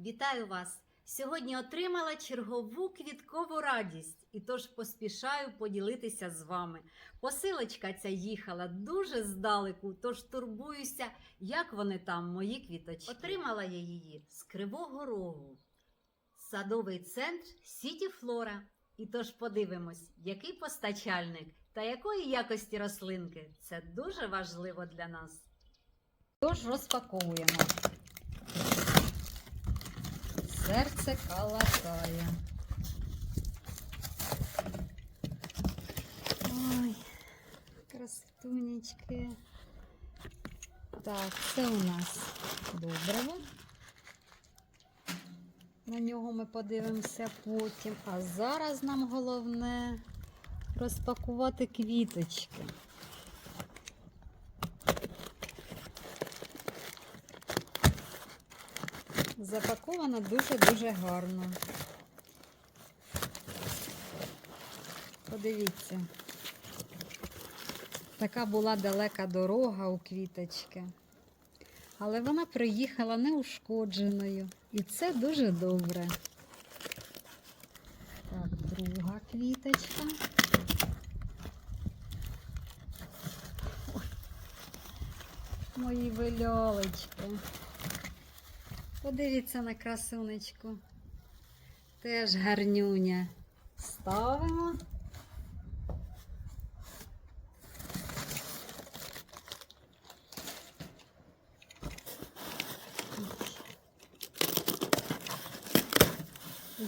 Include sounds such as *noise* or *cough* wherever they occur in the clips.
Вітаю вас! Сьогодні отримала чергову квіткову радість, і тож поспішаю поділитися з вами. Посилочка ця їхала дуже здалеку, тож турбуюся, як вони там, мої квіточки. Отримала я її з Кривого Рогу, садовий центр Сіті Флора. І тож подивимось, який постачальник та якої якості рослинки. Це дуже важливо для нас. Тож розпаковуємо. Серце калатає. Ой, красунечки. Так, це у нас добриво. На нього ми подивимося потім. А зараз нам головне розпакувати квіточки. Запаковано дуже-дуже гарно. Подивіться. Така була далека дорога у квіточки. Але вона приїхала неушкодженою. І це дуже добре. Так, друга квіточка. Ой, Мої вильолечки. Подивіться на красунечку. Теж гарнюня. Ставимо.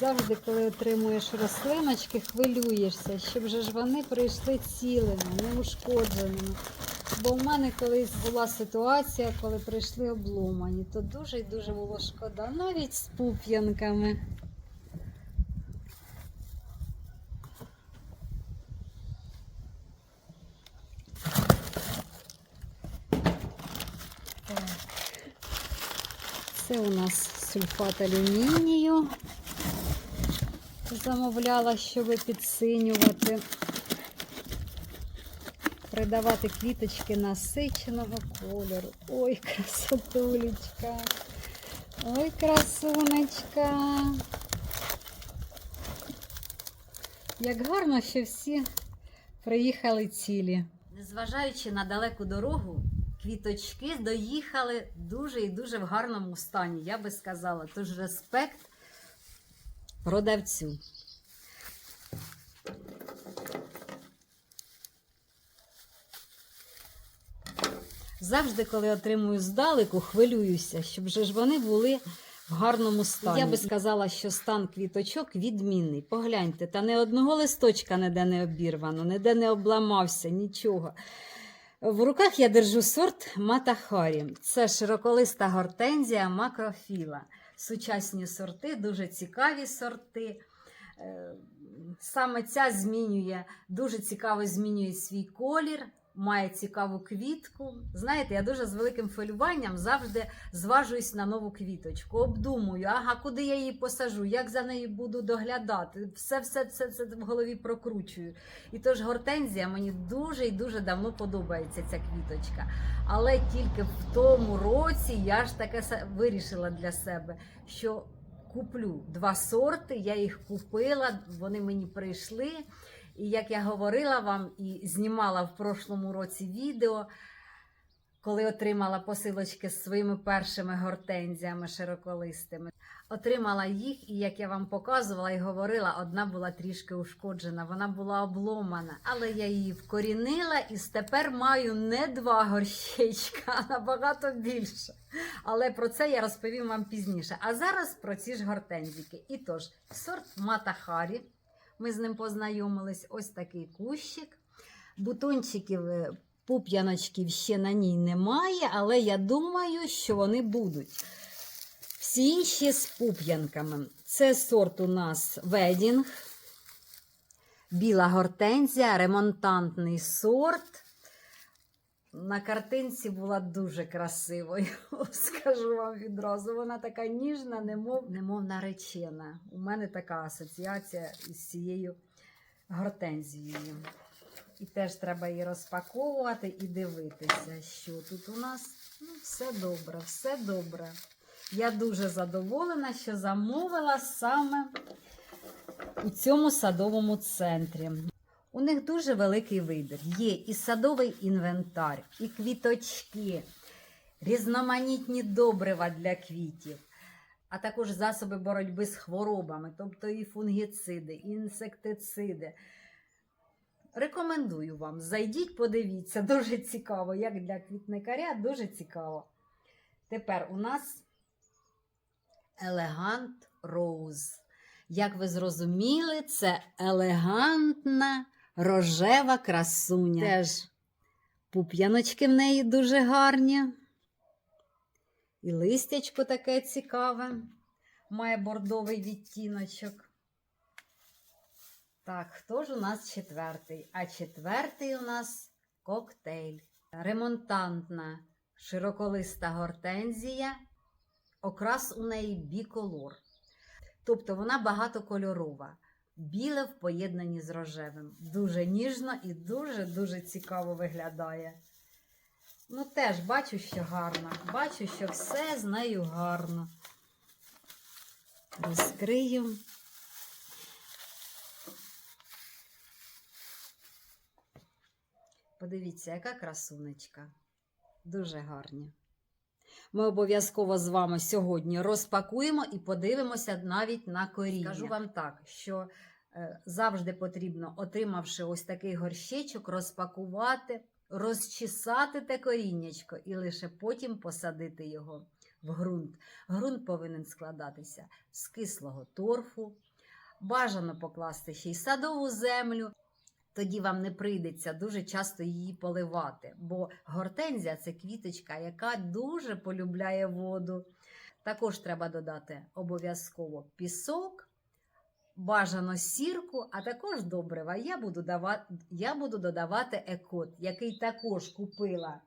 Завжди, коли отримуєш рослиночки, хвилюєшся, щоб ж вони прийшли цілими, неушкодженими. Бо в мене колись була ситуація, коли прийшли обломані, то дуже і дуже було шкода, навіть з пуп'янками. Це у нас сульфат алюмінію. Замовляла, щоб підсинювати придавати квіточки насиченого кольору. Ой, красотулечка. Ой, красунечка. Як гарно, що всі приїхали цілі. Незважаючи на далеку дорогу, квіточки доїхали дуже і дуже в гарному стані, я би сказала. Тож респект продавцю. Завжди, коли отримую здалеку, хвилююся, щоб же ж вони були в гарному стані. Я би сказала, що стан квіточок відмінний. Погляньте, та не одного листочка ніде не обірвано, ніде не обламався, нічого. В руках я держу сорт Матахарі. Це широколиста гортензія макрофіла. Сучасні сорти, дуже цікаві сорти. Е, Саме ця змінює, дуже цікаво змінює свій колір, має цікаву квітку. Знаєте, я дуже з великим хвилюванням завжди зважуюсь на нову квіточку. Обдумую, ага, куди я її посажу, як за нею буду доглядати. Все, все, все це в голові прокручую. І тож гортензія мені дуже і дуже давно подобається ця квіточка. Але тільки в тому році я ж таке вирішила для себе, що куплю два сорти. Я їх купила, вони мені прийшли. І як я говорила вам і знімала в прошлому році відео, коли отримала посилочки з своїми першими гортензіями широколистими, отримала їх, і як я вам показувала і говорила, одна була трішки ушкоджена, вона була обломана. Але я її вкорінила і тепер маю не два горщичка, а набагато більше. Але про це я розповім вам пізніше. А зараз про ці ж гортензики. І тож, сорт Матахарі. Ми з ним познайомились. Ось такий кущик. Бутончиків, е, пуп'яночків ще на ній немає, але я думаю, що вони будуть. Всі інші з пуп'янками. Це сорт у нас Ведінг, біла гортензія, ремонтантний сорт. На картинці була дуже красивою, *laughs* скажу вам відразу. Вона така ніжна, немов, немов наречена. У мене така асоціація із цією гортензією. І теж треба її розпаковувати і дивитися, що тут у нас. Ну, все добре, все добре. Я дуже задоволена, що замовила саме у цьому садовому центрі. У них дуже великий вибір. Є і садовий інвентар, і квіточки, різноманітні добрива для квітів, а також засоби боротьби з хворобами, тобто і фунгіциди, і інсектициди. Рекомендую вам, зайдіть, подивіться, *laughs* дуже цікаво, як для квітникаря, дуже цікаво. Тепер у нас елегант роуз. Як ви зрозуміли, це елегантна рожева красуня. Теж пуп'яночки в неї дуже гарні. І листячко таке цікаве, має бордовий відтіночок. Так, хто ж у нас четвертий? А четвертий у нас коктейль. Ремонтантна широколиста гортензія. Окрас у неї біколор. Тобто вона багатокольорова. Біле в поєднанні з рожевим. Дуже ніжно і дуже-дуже цікаво виглядає. Ну, теж бачу, що гарно. Бачу, що все з нею гарно. Розкрию. Подивіться, яка красунечка. Дуже гарні. Ми обов'язково з вами сьогодні розпакуємо і подивимося навіть на коріння. Скажу вам так, що е, завжди потрібно, отримавши ось такий горщичок, розпакувати, розчесати те коріннячко і лише потім посадити його в ґрунт. Ґрунт повинен складатися з кислого торфу. Бажано покласти ще й садову землю. Тоді вам не прийдеться дуже часто її поливати, бо гортензія це квіточка, яка дуже полюбляє воду. Також треба додати обов'язково пісок, бажано сірку, а також добрива. Я буду, давати, я буду додавати екот, який також купила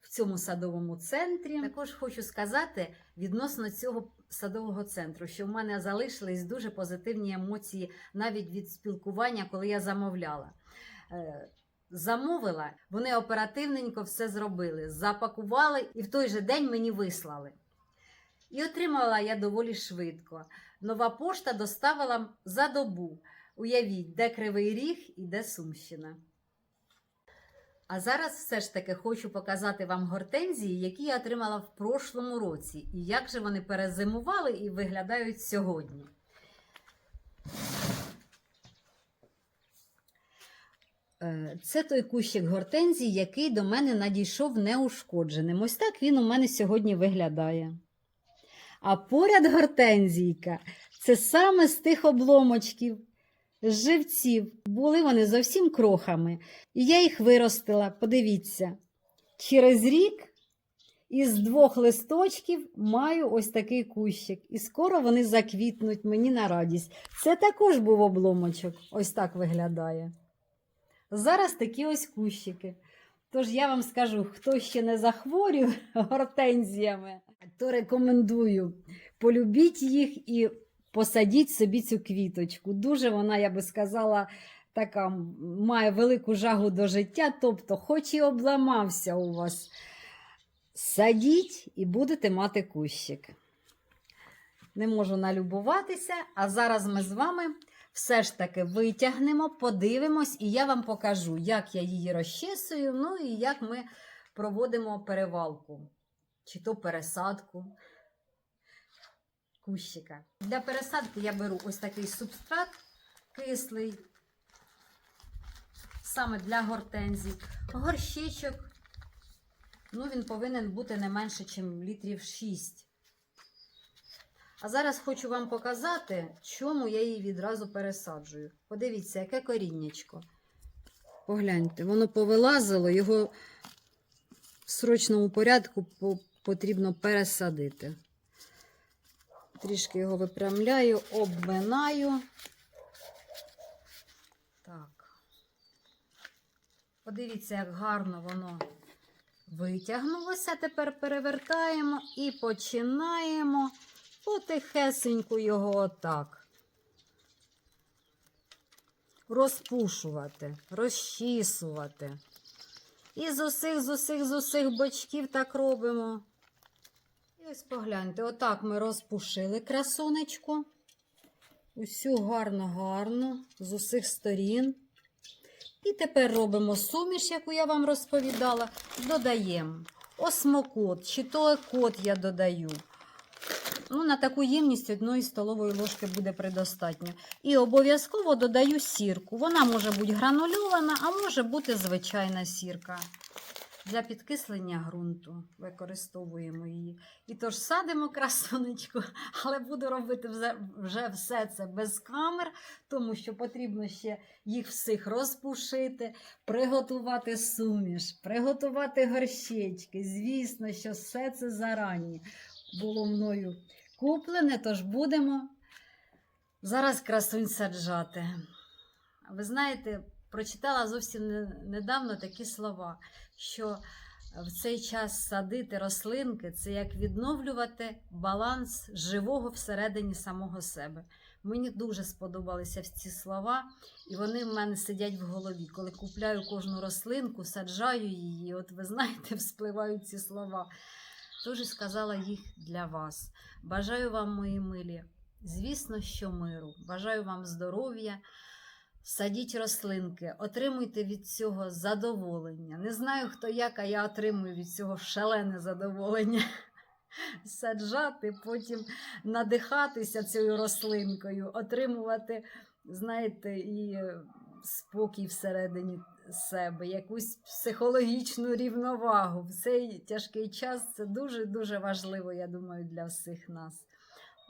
в цьому садовому центрі. Також хочу сказати відносно цього садового центру, що в мене залишились дуже позитивні емоції навіть від спілкування, коли я замовляла. Е, Замовила, вони оперативненько все зробили, запакували і в той же день мені вислали. І отримала я доволі швидко. Нова пошта доставила за добу. Уявіть, де Кривий Ріг і де Сумщина. А зараз все ж таки хочу показати вам гортензії, які я отримала в прошлому році, і як же вони перезимували і виглядають сьогодні. Це той кущик гортензії, який до мене надійшов неушкодженим. Ось так він у мене сьогодні виглядає. А поряд гортензійка це саме з тих обломочків, живців. Були вони зовсім крохами. І я їх виростила, подивіться, через рік із двох листочків маю ось такий кущик. І скоро вони заквітнуть мені на радість. Це також був обломочок. Ось так виглядає. Зараз такі ось кущики. Тож я вам скажу, хто ще не захворів *laughs* гортензіями, то рекомендую. Полюбіть їх і посадіть собі цю квіточку. Дуже вона, я би сказала, така має велику жагу до життя, тобто, хоч і обламався у вас, садіть і будете мати кущик. Не можу налюбуватися, а зараз ми з вами все ж таки витягнемо, подивимось, і я вам покажу, як я її розчесую, ну і як ми проводимо перевалку, чи то пересадку кущика. Для пересадки я беру ось такий субстрат кислий, саме для гортензій. Горщичок, ну він повинен бути не менше, ніж літрів 6. А зараз хочу вам показати, чому я її відразу пересаджую. Подивіться, яке коріннячко. Погляньте, воно повилазило, його в срочному порядку потрібно пересадити. Трішки його випрямляю, обминаю. Так. Подивіться, як гарно воно витягнулося. Тепер перевертаємо і починаємо потихесеньку його отак. Розпушувати, розчісувати. І з усіх, з усіх, з усіх бочків так робимо. І ось погляньте, отак ми розпушили красунечку. Усю гарно-гарно з усіх сторін. І тепер робимо суміш, яку я вам розповідала, додаємо осмокот, чи то кот я додаю. Ну, на таку ємність одної столової ложки буде предостатньо. І обов'язково додаю сірку. Вона може бути гранульована, а може бути звичайна сірка. Для підкислення ґрунту використовуємо її. І тож садимо красунечку, *laughs* але буду робити вже все це без камер, тому що потрібно ще їх всіх розпушити, приготувати суміш, приготувати горщечки. Звісно, що все це зарані було мною куплене, тож будемо зараз красунь саджати. Ви знаєте, прочитала зовсім недавно такі слова, що в цей час садити рослинки це як відновлювати баланс живого всередині самого себе. Мені дуже сподобалися ці слова, і вони в мене сидять в голові. Коли купляю кожну рослинку, саджаю її, от ви знаєте, *laughs* вспливають ці слова. Тож сказала їх для вас. Бажаю вам, мої милі, звісно, що миру. Бажаю вам здоров'я. Садіть рослинки, отримуйте від цього задоволення. Не знаю, хто як, а я отримую від цього шалене задоволення. *laughs* Саджати, потім надихатися цією рослинкою, отримувати, знаєте, і спокій всередині себе, якусь психологічну рівновагу. В цей тяжкий час це дуже-дуже важливо, я думаю, для всіх нас.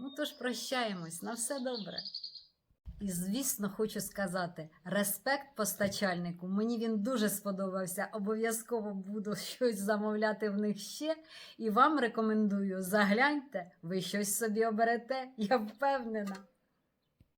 Ну тож прощаємось, на все добре. І, звісно, хочу сказати: респект постачальнику. Мені він дуже сподобався. Обов'язково буду *laughs* щось замовляти в них ще. І вам рекомендую, загляньте, ви щось собі оберете, я впевнена.